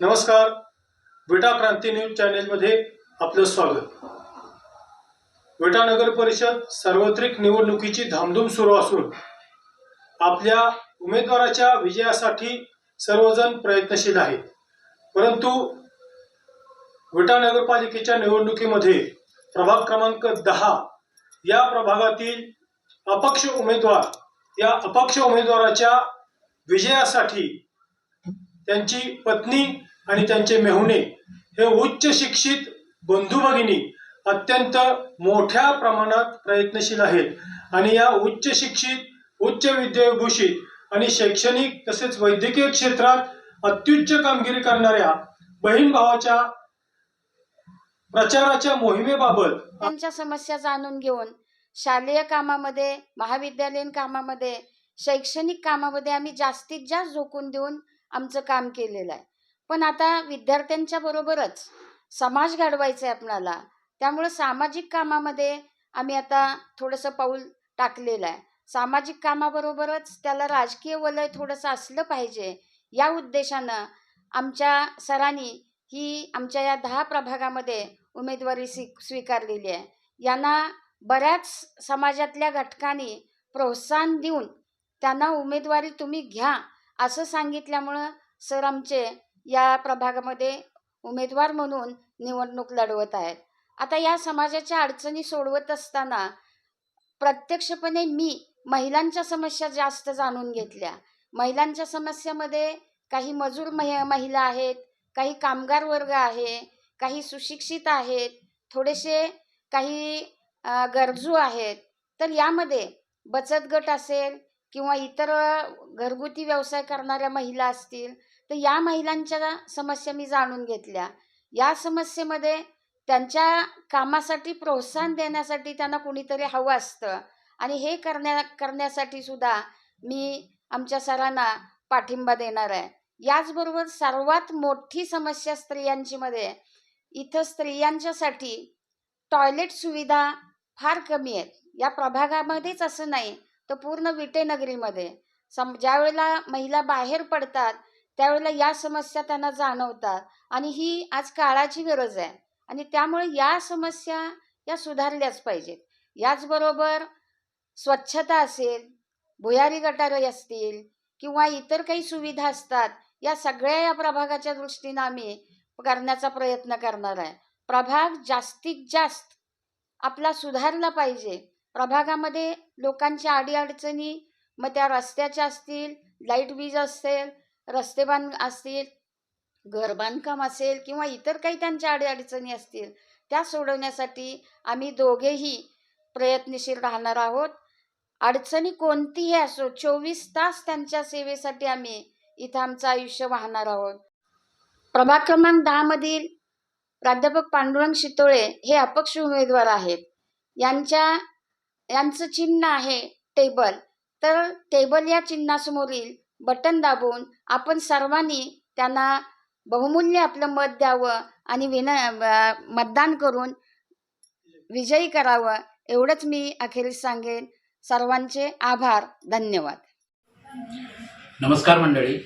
नमस्कार. विटा क्रांती न्यूज चॅनेलमध्ये आपलं स्वागत. विटा नगर परिषद सार्वत्रिक निवडणुकीची धामधूम सुरू असून आपल्या उमेदवाराच्या विजयासाठी सर्वजण प्रयत्नशील आहेत. परंतु विटा नगरपालिकेच्या निवडणुकीमध्ये प्रभाग क्रमांक दहा या प्रभागातील अपक्ष उमेदवार या अपक्ष उमेदवाराच्या विजयासाठी त्यांची पत्नी आणि त्यांचे मेहुणे हे उच्च शिक्षित बंधू भगिनी अत्यंत मोठ्या प्रमाणात प्रयत्नशील आहेत. आणि या उच्च शिक्षित उच्च विद्याभूषित आणि शैक्षणिक तसेच वैद्यकीय क्षेत्रात अत्युच्च कामगिरी करणाऱ्या बहीण भावाच्या प्रचाराच्या मोहिमेबाबत त्यांच्या समस्या जाणून घेऊन शालेय कामामध्ये महाविद्यालयीन कामामध्ये शैक्षणिक कामामध्ये आम्ही जास्तीत जास्त झोकून देऊन आमचं काम केलेलं आहे. पण आता विद्यार्थ्यांच्या बरोबरच समाज घडवायचा आहे आपणाला. त्यामुळं सामाजिक कामामध्ये आम्ही आता थोडंसं पाऊल टाकलेलं आहे. सामाजिक कामाबरोबरच त्याला राजकीय वलय थोडंसं असलं पाहिजे या उद्देशानं आमच्या सरांनी ही आमच्या या दहा प्रभागामध्ये उमेदवारी स्वी स्वीकारलेली आहे. यांना बऱ्याच समाजातल्या घटकांनी प्रोत्साहन देऊन त्यांना उमेदवारी तुम्ही घ्या. असं सांगितल्यामुळं सर आमचे या प्रभागामध्ये उमेदवार म्हणून निवडणूक लढवत आहेत. आता या समाजाच्या अडचणी सोडवत असताना प्रत्यक्षपणे मी महिलांच्या समस्या जास्त जाणून घेतल्या. महिलांच्या समस्यामध्ये काही मजूर मह महिला आहेत काही कामगार वर्ग आहे काही सुशिक्षित आहेत थोडेसे काही गरजू आहेत. तर यामध्ये बचत गट असेल किंवा इतर घरगुती व्यवसाय करणाऱ्या महिला असतील तर या महिलांच्या समस्या मी जाणून घेतल्या. या समस्येमध्ये त्यांच्या कामासाठी प्रोत्साहन देण्यासाठी त्यांना कुणीतरी हवं असतं. आणि हे करण्या करण्यासाठी सुद्धा मी आमच्या सरांना पाठिंबा देणार आहे. याचबरोबर सर्वात मोठी समस्या स्त्रियांची मध्ये इथं स्त्रियांच्यासाठी टॉयलेट सुविधा फार कमी आहेत. या प्रभागामध्येच असं नाही. तर पूर्ण विटेनगरीमध्ये. सम ज्या वेळेला महिला बाहेर पडतात त्यावेळेला या समस्या त्यांना जाणवतात आणि ही आज काळाची गरज आहे. आणि त्यामुळे या समस्या या सुधारल्याच पाहिजेत. याचबरोबर स्वच्छता असेल भुयारी गटारे असतील किंवा इतर काही सुविधा असतात या सगळ्या या प्रभागाच्या दृष्टीनं आम्ही करण्याचा प्रयत्न करणार आहे. प्रभाग जास्तीत जास्त आपला सुधारला पाहिजे. प्रभागामध्ये लोकांच्या अडीअडचणी मग त्या रस्त्याच्या असतील लाइट वीज असेल रस्ते बांध असतील घर बांधकाम असेल किंवा इतर काही त्यांच्या अडीअडचणी असतील त्या सोडवण्यासाठी आम्ही दोघेही प्रयत्नशील राहणार आहोत. अडचणी कोणतीही असो चोवीस तास त्यांच्या सेवेसाठी आम्ही इथं आमचं आयुष्य वाहणार आहोत. प्रभाग क्रमांक दहामधील प्राध्यापक पांडुरंग शितोळे हे अपक्ष उमेदवार आहेत. यांच्या यांचं चिन्ह आहे टेबल. तर टेबल या चिन्हासमोरील बटन दाबून आपण सर्वांनी त्यांना बहुमूल्य आपलं मत द्यावं आणि विन मतदान करून विजयी करावं एवढंच मी अखेरीस सांगेन. सर्वांचे आभार. धन्यवाद. नमस्कार मंडळी.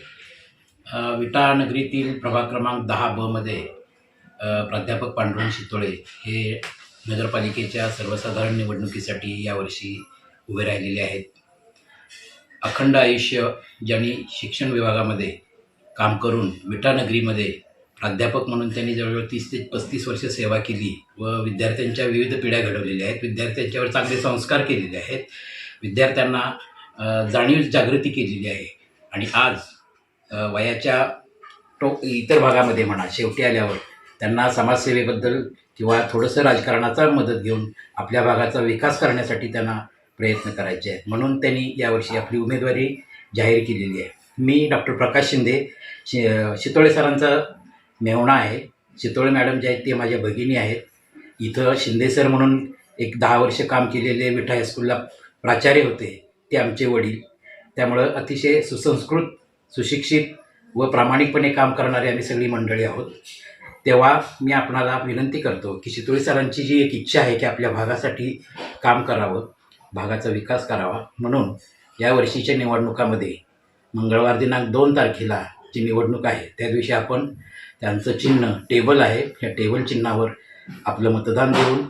विटा नगरीतील प्रभाग क्रमांक दहा ब मध्ये प्राध्यापक पांडुरंग शितोळे हे नगरपालिकेच्या सर्वसाधारण निवडणुकीसाठी यावर्षी उभे राहिलेले आहेत. अखंड आयुष्य ज्यांनी शिक्षण विभागामध्ये काम करून विटानगरीमध्ये प्राध्यापक म्हणून त्यांनी जवळजवळ तीस ते पस्तीस वर्ष सेवा केली व विद्यार्थ्यांच्या विविध पिढ्या घडवलेल्या आहेत. विद्यार्थ्यांच्यावर चांगले संस्कार केलेले आहेत. विद्यार्थ्यांना जाणीव जागृती केलेली आहे. आणि आज वयाच्या टो इतर भागामध्ये म्हणा शेवटी आल्यावर त्यांना समाजसेवेबद्दल किंवा थोडंसं राजकारणाचा मदत घेऊन आपल्या भागाचा विकास करण्यासाठी त्यांना प्रयत्न करायचे आहेत. म्हणून त्यांनी यावर्षी आपली उमेदवारी जाहीर केलेली आहे. मी डॉक्टर प्रकाश शिंदे शि शितोळे सरांचा मेवणा आहे. शितोळे मॅडम जे आहेत ते माझ्या भगिनी आहेत. इथं शिंदे सर म्हणून एक दहा वर्ष काम केलेले विठा हायस्कूलला प्राचार्य होते. ते आमचे वडील. त्यामुळं अतिशय सुसंस्कृत सुशिक्षित व प्रामाणिकपणे काम करणारे आम्ही सगळी मंडळी आहोत. तेव्हा मी आपणाला विनंती करतो की चितोळी सरांची जी एक इच्छा आहे की आपल्या भागासाठी काम करावं भागाचा विकास करावा म्हणून या वर्षीच्या निवडणुकामध्ये मंगळवार दिनांक दोन तारखेला जी निवडणूक आहे त्या दिवशी आपण त्यांचं चिन्ह टेबल आहे या टेबल चिन्हावर आपलं मतदान देऊन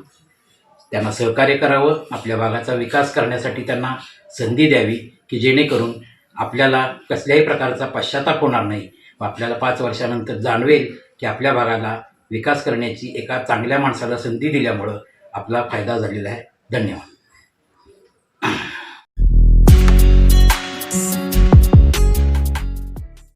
त्यांना सहकार्य करावं आपल्या भागाचा विकास करण्यासाठी त्यांना संधी द्यावी की जेणेकरून आपल्याला कसल्याही प्रकारचा पश्चाताप होणार नाही व आपल्याला पाच वर्षानंतर जाणवेल की आपल्या भागाला विकास करण्याची एका चांगल्या माणसाला संधी दिल्यामुळं आपला फायदा झालेला आहे. धन्यवाद.